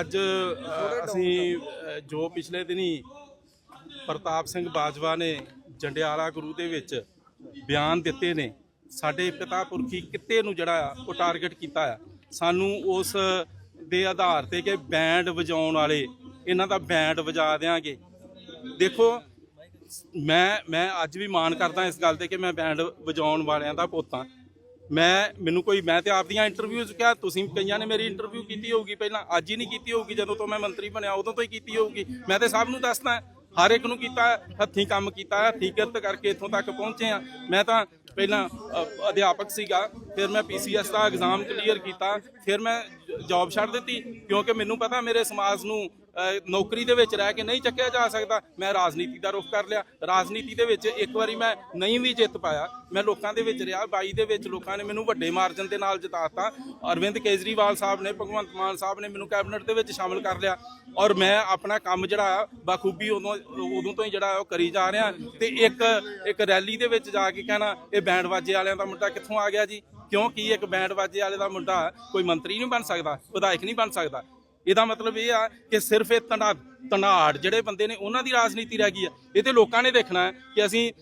ਅੱਜ ਅਸੀਂ ਜੋ ਪਿਛਲੇ ਦਿਨੀ ਪ੍ਰਤਾਪ ਸਿੰਘ ਬਾਜਵਾ ਨੇ ਜੰਡਿਆਲਾ ਗੁਰੂ ਦੇ ਵਿੱਚ ਬਿਆਨ ਦਿੱਤੇ ਨੇ, ਸਾਡੇ ਪਿਤਾ ਪੁਰਖੀ ਕਿੱਤੇ ਨੂੰ ਜਿਹੜਾ ਆ ਉਹ ਟਾਰਗੇਟ ਕੀਤਾ ਆ। ਸਾਨੂੰ ਉਸ ਦੇ ਆਧਾਰ ਤੇ ਕਿ ਬੈਂਡ ਵਜਾਉਣ ਵਾਲੇ, ਇਹਨਾਂ ਦਾ ਬੈਂਡ ਵਜਾ ਦੇਾਂਗੇ ਦੇਖੋ, ਮੈਂ ਮੈਂ ਅੱਜ ਵੀ ਮਾਣ ਕਰਦਾ ਇਸ ਗੱਲ ਤੇ ਕਿ ਮੈਂ ਬੈਂਡ ਵਜਾਉਣ ਵਾਲਿਆਂ ਦਾ ਪੋਤਾ ਹਾਂ। ਮੈਂ, ਮੈਨੂੰ ਕੋਈ, ਮੈਂ ਤੇ ਆਪਦੀਆਂ ਇੰਟਰਵਿਊਜ਼ ਕਿਹਾ, ਤੁਸੀਂ ਕਈਆਂ ਨੇ ਮੇਰੀ ਇੰਟਰਵਿਊ ਕੀਤੀ ਹੋਊਗੀ ਪਹਿਲਾਂ, ਅੱਜ ਹੀ ਨਹੀਂ ਕੀਤੀ ਹੋਊਗੀ, ਜਦੋਂ ਤੋਂ ਮੈਂ ਮੰਤਰੀ ਬਣਿਆ, ਉਦੋਂ ਤੋਂ ਹੀ ਕੀਤੀ ਹੋਊਗੀ। ਮੈਂ ਤੇ ਸਭ ਨੂੰ ਦੱਸਦਾ, ਹਰ ਇੱਕ ਨੂੰ ਕੀਤਾ, ਹੱਥੀਂ ਕੰਮ ਕੀਤਾ, ਹੱਥੀਂ ਕਿਰਤ ਕਰਕੇ ਇੱਥੋਂ ਤੱਕ ਪਹੁੰਚੇ ਆ ਮੈਂ ਤਾਂ ਪਹਿਲਾਂ ਅਧਿਆਪਕ ਸੀਗਾ, ਫਿਰ ਮੈਂ ਪੀਸੀਐਸ ਦਾ ਐਗਜ਼ਾਮ ਕਲੀਅਰ ਕੀਤਾ, ਫਿਰ ਮੈਂ ਜੌਬ ਛੱਡ ਦਿੱਤੀ, ਕਿਉਂਕਿ ਮੈਨੂੰ ਪਤਾ ਮੇਰੇ ਸਮਾਜ ਨੂੰ ਨੌਕਰੀ ਦੇ ਵਿੱਚ ਰਹਿ ਕੇ ਨਹੀਂ ਚੱਕਿਆ ਜਾ ਸਕਦਾ। ਮੈਂ ਰਾਜਨੀਤੀ ਦਾ ਰੁਖ ਕਰ ਲਿਆ। ਰਾਜਨੀਤੀ ਦੇ ਵਿੱਚ ਇੱਕ ਵਾਰੀ ਮੈਂ ਨਹੀਂ ਵੀ ਜਿੱਤ ਪਾਇਆ। ਮੈਂ ਲੋਕਾਂ ਦੇ ਵਿੱਚ ਰਿਹਾ। 22 ਦੇ ਵਿੱਚ ਲੋਕਾਂ ਨੇ ਮੈਨੂੰ ਵੱਡੇ ਮਾਰਜਨ ਦੇ ਨਾਲ ਜਿਤਾਤਾ। ਅਰਵਿੰਦ ਕੇਜਰੀਵਾਲ ਸਾਹਿਬ ਨੇ, ਭਗਵੰਤ ਮਾਨ ਸਾਹਿਬ ਨੇ ਮੈਨੂੰ ਕੈਬਨਿਟ ਦੇ ਵਿੱਚ ਸ਼ਾਮਲ ਕਰ ਲਿਆ। ਔਰ ਮੈਂ ਆਪਣਾ ਕੰਮ ਜਿਹੜਾ ਆ, ਬਖੂਬੀ ਉਦੋਂ ਉਦੋਂ ਤੋਂ ਹੀ ਜਿਹੜਾ ਉਹ ਕਰੀ ਜਾ ਰਿਹਾ। ਤੇ ਇੱਕ ਇੱਕ ਰੈਲੀ ਦੇ ਵਿੱਚ ਜਾ ਕੇ ਕਹਿਣਾ, ਇਹ ਬੈਂਡ ਵਾਜੇ ਵਾਲਿਆਂ ਦਾ ਮੁੰਡਾ ਕਿੱਥੋਂ ਆ ਗਿਆ ਜੀ? ਕਿਉਂਕਿ ਇੱਕ ਬੈਂਡ ਵਾਜੇ ਵਾਲੇ ਦਾ ਮੁੰਡਾ ਕੋਈ ਮੰਤਰੀ ਨਹੀਂ ਬਣ ਸਕਦਾ, ਵਿਧਾਇਕ ਨਹੀਂ ਬਣ ਸਕਦਾ। ਇਹਦਾ ਮਤਲਬ ਇਹ ਆ ਕਿ ਸਿਰਫ ਇਹ ਤਣਾ ਤਨਾੜ ਜਿਹੜੇ ਬੰਦੇ ਨੇ ਉਹਨਾਂ ਦੀ ਰਾਜਨੀਤੀ ਰਹਿ ਗਈ ਆ। ਇਹ ਤੇ ਲੋਕਾਂ ਨੇ ਦੇਖਣਾ ਹੈ ਕਿ ਅਸੀਂ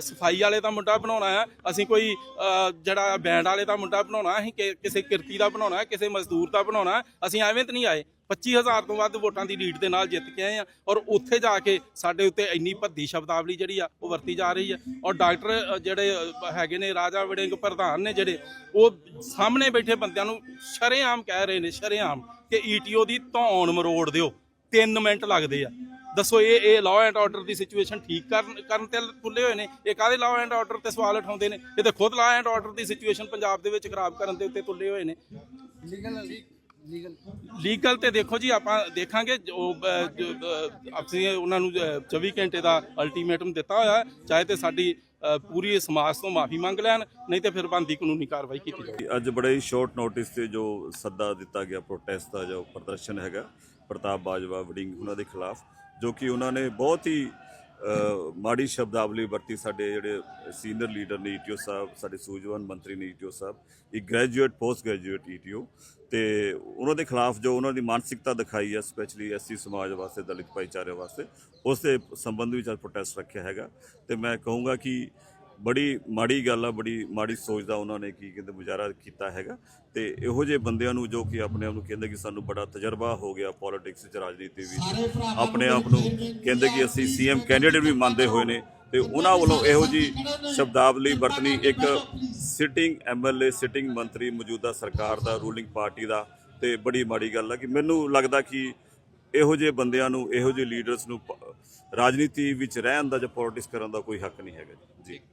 ਸਫ਼ਾਈ ਵਾਲੇ ਦਾ ਮੁੰਡਾ ਬਣਾਉਣਾ ਹੈ, ਅਸੀਂ ਕੋਈ ਜਿਹੜਾ ਬੈਂਡ ਵਾਲੇ ਦਾ ਮੁੰਡਾ ਬਣਾਉਣਾ ਅਸੀਂ ਕਿਸੇ ਕਿਰਤੀ ਦਾ ਬਣਾਉਣਾ ਕਿਸੇ ਮਜ਼ਦੂਰ ਦਾ ਬਣਾਉਣਾ ਅਸੀਂ ਐਵੇਂ ਤਾਂ ਨਹੀਂ ਆਏ। 25000 ਤੋਂ ਵੱਧ ਵੋਟਾਂ ਦੀ ਲੀਡ ਦੇ ਨਾਲ ਜਿੱਤ ਕੇ ਆਏ ਆ ਔਰ ਉੱਥੇ ਜਾ ਕੇ ਸਾਡੇ ਉੱਤੇ ਇੰਨੀ ਭੱਦੀ ਸ਼ਬਦਾਵਲੀ ਜਿਹੜੀ ਆ, ਉਹ ਵਰਤੀ ਜਾ ਰਹੀ ਆ। ਔਰ ਡਾਕਟਰ ਜਿਹੜੇ ਹੈਗੇ ਨੇ, ਰਾਜਾ ਵੜਿੰਗ ਪ੍ਰਧਾਨ ਨੇ ਜਿਹੜੇ, ਉਹ ਸਾਹਮਣੇ ਬੈਠੇ ਬੰਦਿਆਂ ਨੂੰ ਸ਼ਰੇਆਮ ਕਹਿ ਰਹੇ ਨੇ, ਸ਼ਰੇਆਮ। ਕਿ ਈਟੀਓ ਦੀ ਧੌਣ ਮਰੋੜ ਦਿਓ। 3 ਮਿੰਟ ਲੱਗਦੇ ਆ। ਦੱਸੋ, ਇਹ ਇਹ ਲਾਅ ਐਂਡ ਆਰਡਰ ਦੀ ਸਿਚੁਏਸ਼ਨ ਠੀਕ ਕਰਨ ਕਰਨ ਤੇ ਤੁੱਲੇ ਹੋਏ ਨੇ? ਇਹ ਕਾਹਦੇ ਲਾਅ ਐਂਡ ਆਰਡਰ ਤੇ ਸਵਾਲ ਉਠਾਉਂਦੇ ਨੇ? ਇਹ ਤੇ ਖੁਦ ਲਾਅ ਐਂਡ ਆਰਡਰ ਦੀ ਸਿਚੁਏਸ਼ਨ ਪੰਜਾਬ ਦੇ ਵਿੱਚ ਖਰਾਬ ਕਰਨ ਦੇ ਉੱਤੇ ਤੁੱਲੇ ਹੋਏ ਨੇ। ਲੀਗਲ ਲੀਗਲ ਤੇ ਦੇਖੋ ਜੀ ਆਪਾਂ ਦੇਖਾਂਗੇ ਜੋ ਅਸੀਂ ਉਹਨਾਂ ਨੂੰ ਅਹ, 24 ਘੰਟੇ ਦਾ ਅਲਟੀਮੇਟਮ ਦਿੱਤਾ ਹੋਇਆ ਚਾਹੇ ਤੇ ਸਾਡੀ ਪੂਰੀ ਸਮਾਜ ਤੋਂ ਮਾਫੀ ਮੰਗ ਲੈਣ ਨਹੀਂ ਤੇ ਫਿਰ ਬੰਦੀ ਕਾਨੂੰਨੀ ਕਾਰਵਾਈ ਕੀਤੀ ਜਾਵੇ। ਅੱਜ ਬੜੇ ਹੀ ਸ਼ਾਰਟ ਨੋਟਿਸ ਤੇ ਜੋ ਸੱਦਾ ਦਿੱਤਾ ਗਿਆ ਪ੍ਰੋਟੈਸਟ ਦਾ ਜੋ ਪ੍ਰਦਰਸ਼ਨ ਹੈਗਾ ਪ੍ਰਤਾਪ ਬਾਜਵਾ ਵੜਿੰਗ ਉਹਨਾਂ ਦੇ ਖਿਲਾਫ ਜੋ ਕਿ ਉਹਨਾਂ ਨੇ ਬਹੁਤ ਹੀ ਮਾੜੀ ਸ਼ਬਦਾਵਲੀ ਵਰਤੀ ਸਾਡੇ ਜਿਹੜੇ ਸੀਨੀਅਰ ਲੀਡਰ ਨੇ ਈਟੀਓ ਸਾਹਿਬ, ਸਾਡੇ ਸੂਝਵਾਨ ਮੰਤਰੀ ਨੇ ਈਟੀਓ ਸਾਹਿਬ ਇੱਕ ਗ੍ਰੈਜੂਏਟ ਪੋਸਟ ਗ੍ਰੈਜੂਏਟ ਈਟੀਓ ਤੇ ਉਹਨਾਂ ਦੇ ਖਿਲਾਫ ਜੋ ਉਹਨਾਂ ਦੀ ਮਾਨਸਿਕਤਾ ਦਿਖਾਈ ਹੈ ਸਪੈਸ਼ਲੀ ਐਸਸੀ ਸਮਾਜ ਵਾਸਤੇ, ਦਲਿਤ ਭਾਈਚਾਰੇ ਵਾਸਤੇ, ਉਸ ਦੇ ਸੰਬੰਧ ਵਿੱਚ ਅੱਜ ਪ੍ਰੋਟੈਸਟ ਰੱਖਿਆ ਹੈਗਾ। ਤੇ ਮੈਂ ਕਹੂੰਗਾ ਕਿ ਬੜੀ ਮਾੜੀ ਗੱਲ ਆ ਬੜੀ ਮਾੜੀ ਸੋਚ ਦਾ ਉਹਨਾਂ ਨੇ ਕੀ ਕਹਿੰਦੇ ਮੁਜ਼ਾਹਰਾ ਕੀਤਾ ਹੈਗਾ। ਤੇ ਇਹੋ ਜਿਹੇ ਬੰਦਿਆਂ ਨੂੰ ਜੋ ਕਿ ਆਪਣੇ ਆਪ ਨੂੰ ਕਹਿੰਦੇ ਕਿ ਸਾਨੂੰ ਬੜਾ ਤਜਰਬਾ ਹੋ ਗਿਆ ਪੋਲਿਟਿਕਸ ਵਿੱਚ ਰਾਜਨੀਤੀ ਵਿੱਚ। ਆਪਣੇ ਆਪ ਨੂੰ ਕਹਿੰਦੇ ਕਿ ਅਸੀਂ ਸੀਐਮ ਕੈਂਡੀਡੇਟ ਵੀ ਮੰਨਦੇ ਹੋਏ ਨੇ। ਤੇ ਉਹਨਾਂ ਵੱਲੋਂ ਇਹੋ ਜੀ ਸ਼ਬਦਾਵਲੀ ਵਰਤਣੀ ਇੱਕ ਸਿਟਿੰਗ ਐਮਐਲਏ ਸਿਟਿੰਗ ਮੰਤਰੀ ਮੌਜੂਦਾ ਸਰਕਾਰ ਦਾ ਰੂਲਿੰਗ ਪਾਰਟੀ ਦਾ। ਤੇ ਬੜੀ ਮਾੜੀ ਗੱਲ ਆ ਕਿ ਮੈਨੂੰ ਲੱਗਦਾ ਕਿ ਇਹੋ ਜਿਹੇ ਬੰਦਿਆਂ ਨੂੰ ਇਹੋ ਜਿਹੇ ਲੀਡਰਸ ਨੂੰ ਰਾਜਨੀਤੀ ਵਿੱਚ ਰਹਿਣ ਦਾ ਜਾਂ ਪੋਲਿਟਿਕਸ ਕਰਨ ਦਾ ਕੋਈ ਹੱਕ ਨਹੀਂ ਹੈਗਾ ਜੀ।